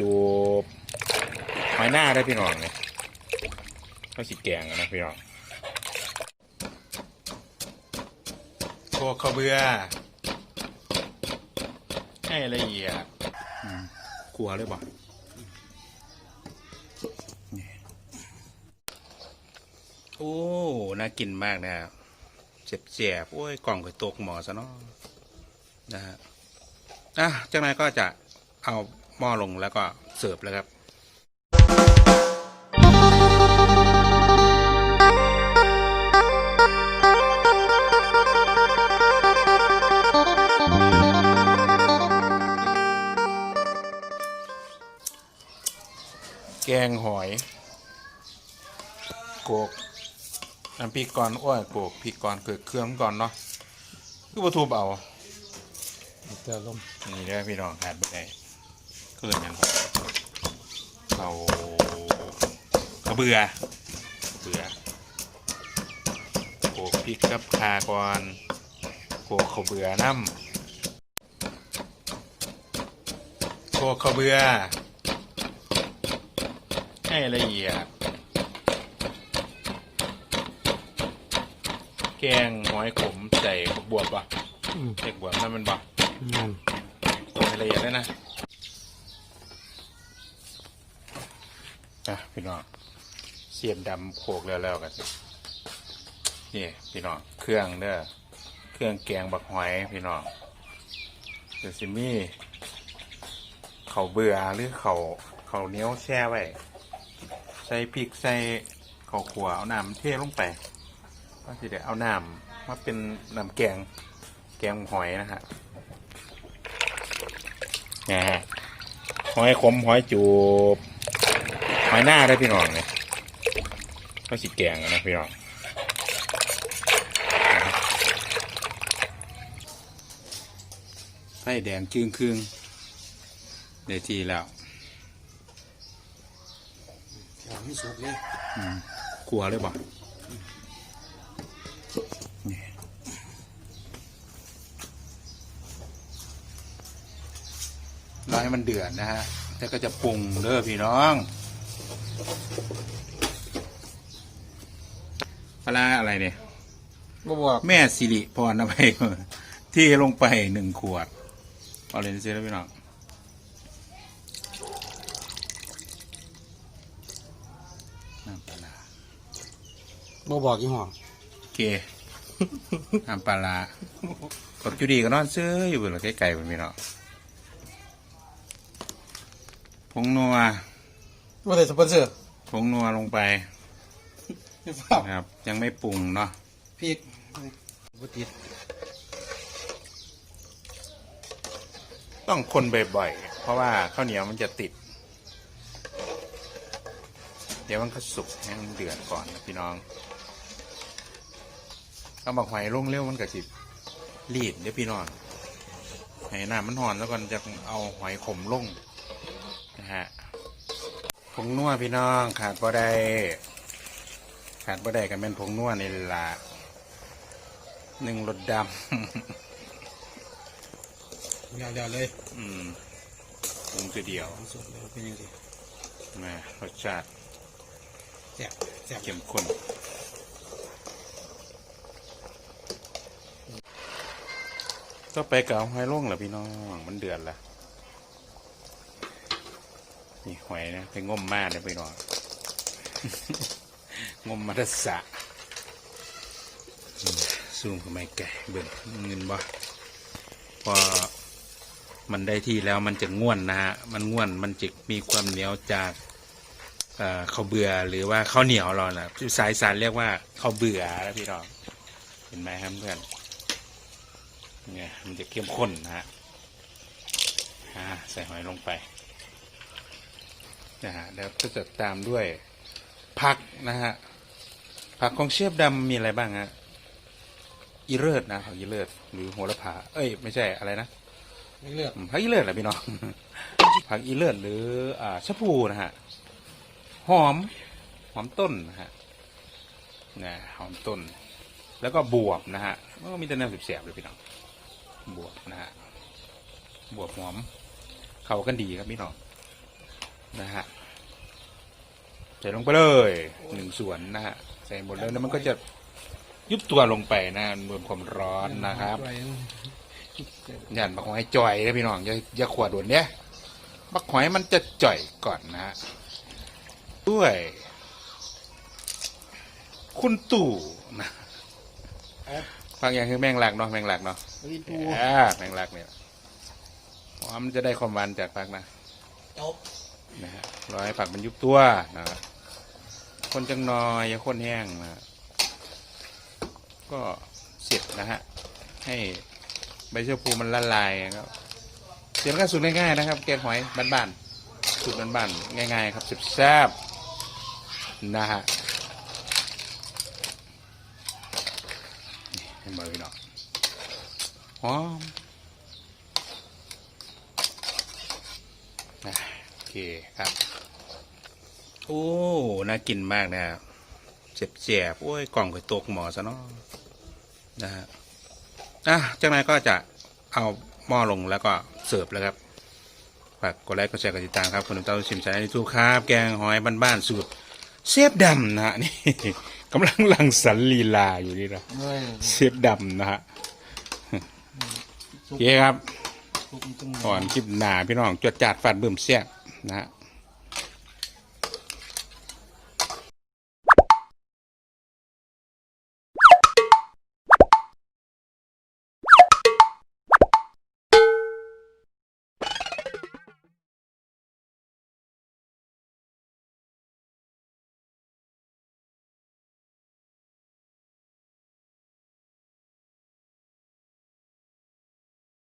จูบหอยหน้าได้พี่น้องเนี่ยเขาสิแกงอะนะพี่น้องโคข้าวเบื่อให้ละเอียดอืมกลัวเลยบ่นี่โอ้ น่ากินมากนะครับเจ็บเจ็บๆโอ้ย กล่องไปตกหมอซะเนาะนะฮะอะจากนั้นก็จะเอา หม้อลงแล้วก็เสิร์ฟแล้วครับแกงหอยโกกน้ำพริกก่อนโอ้ยโกกพริกก่อนเกิดเครื่องก่อนเนาะคือวัตถุเบเอาเจอลมนี่ได้อพี่น้องขาดไปได้ เกินยังครับเขาเขาเบื่อเบื่อโขกพริกกับคาก่อนโขกเขาเบื่อน้ำโขกเขาเบื่อให้ละเอียดแกงหอยขมใส่บวบป่ะเด็กบวบนั่นมันบ่นั่นตัวให้ละเอียดเลยนะะพี่น้องเสียมดำโขกแล้วแล้วกันนี่พี่น้องเครื่องเด้อเครื่องแกงบักหอยพี่น้องเดี๋ยวสิมี่เขาเบื่อหรือเขาเขาเนี้ยวแช่ไว้ใส่พริกใส่ข้าวขัวเอาน้ำเทลงไปก็สิเดี๋ยวเอาน้ำมาเป็นน้ำแกงแกงหอยนะฮะนะฮะหอยขมหอยจูบ หอยหน้าได้พี่น้องเนี่ยก็สิแกงอะนะพี่น้องนะครับไฟแดงจึงครึ่งได้ทีแล้วแถวไม่สุกเลยอืมกลัวเลยบ่นี่รอให้มันเดือดนะฮะแล้วก็จะปรุงเด้อพี่น้อง ปลาร้าอะไรเนี่ยบ่บอกแม่สิริพรเอาไปที่ลงไปหนึ่งขวดเอาเลยนะเจ๊แล้วพี่น้องน้ำปลาร้าบ่บอกยี่ห้อโอเคน้ำปลาร้าปกจุดีก็นอนซื้ออยู่บนหลังไก่ๆบนพี่น้องผงนัว บ่ได้สปอนเซอร์ผงนัวลงไปพี่ฟ้านะครับ ยังไม่ปรุงเนาะพริกบ่ติดต้องคนบ่อยๆ เพราะว่าข้าวเหนียวมันจะติด เดี๋ยวมันก็สุกให้มันเดือดก่อนนะพี่น้องเอาบักหอยลงเร็วมันก็สิรีดเดี๋ยวพี่น้องให้น้ำมันหอนแล้วก่อนจะเอาหอยขมลงนะฮะผ งนัวพี่น้อง ขาดบ่ได้ขาดบ่ได้กันเป็นผงนัวนี่ละหนึ่งรสดำเดี๋ยวๆเลยอืมปรุงทีเดียวสุกเลยเป็นยังไงแหมรสชาติแซ่บแซ่บเข้มข้นก็ไปกับหอยล่งเหรอพี่น้อง มันเดือดละ นี่หอยนะไปง่มมากเลยพี่น้องงมมาทัสะซูมเข้าไปไก่เบิ่งเงินบ่พอมันได้ที่แล้วมันจะง่วนนะฮะ มันง่วนมันจะมีความเหนียวจากเอ่อข้าวเบื่อหรือว่าข้าวเหนียวเรานะสายสารเรียกว่าข้าวเบื่อแล้วพี่น้องเห็นไหมครับเพื่อนเนี่ยมันจะเข้มข้นนะฮะใส่หอยลงไป นะฮะแล้วก็จะตามด้วยผักนะฮะผักของเชฟดำมีอะไรบ้างฮะอีเลิศนะผักอีเลิศหรือโหระพาเอ้ย ไม่ใช่อะไรนะไม่เลือกอืมผักอีเลิศแหละพี่น้อง ผักอีเลิศหรืออ่าชะพูนะฮะหอมหอมต้นนะฮะนะหอมต้น แล้วก็บวบนะฮะมันก็มีแต่แนวเสียบๆเลยพี่น้องบวบนะฮะบวบหอม เข้ากันดีครับพี่น้อง นะฮะใส่ลงไปเลยหนึ่งส่วนนะฮะใส่หมดเลยแล้วมันก็จะยุบตัวลงไปนะบนความร้อนนะครับด้วยยันบักหอยจ่อยนะพี่น้องอย่าอย่าขวดด่วนเนี้ยบักหอยมันจะจ่อยก่อนนะฮะด้วย คุณตู่นะฟังอย่างคือแมงลักเนาะแมงลักเนาะวินตูอ่าแมงลักเนี่ยเพราะว่ามันจะได้ความหวานจากผักนะจบ นะฮะรอให้ผักมันยุบตัวนะครับคนจังนอยอย่าคนแห้งนะก็เสร็จนะฮะให้ใบเชื้อพูมันละลายครับเสียงก็สูตรง่ายๆนะครับแกงหอยบ้านๆสูตรบ้านๆง่าย ๆ ครับแซ่บนะฮะนี่ให้มาพี่น้องหอมนะโอ เคครับ โอ้ น่ากินมากนะเจ็บเจ็บๆโอ้ย กล่องไปตกหมอซะเนาะนะฮะอะจากนั้นก็จะเอาหม้อลงแล้วก็เสิร์ฟแล้วครับฝากกดไลค์กดแชร์กดติดตามครับคุณน้ำเต้าชิมชาในทูกครับ แกงหอยบ้านๆสูตรเชฟดำนะฮะนี่กำลังลังสรรค์ลีลาอยู่นี่นะเฮ้ยเชฟดำนะฮะโอเคครับทุกตึงก่อนคลิปหนาพี่น้องจวดจาดฟาดเบิ่มเสียบ นะฮะ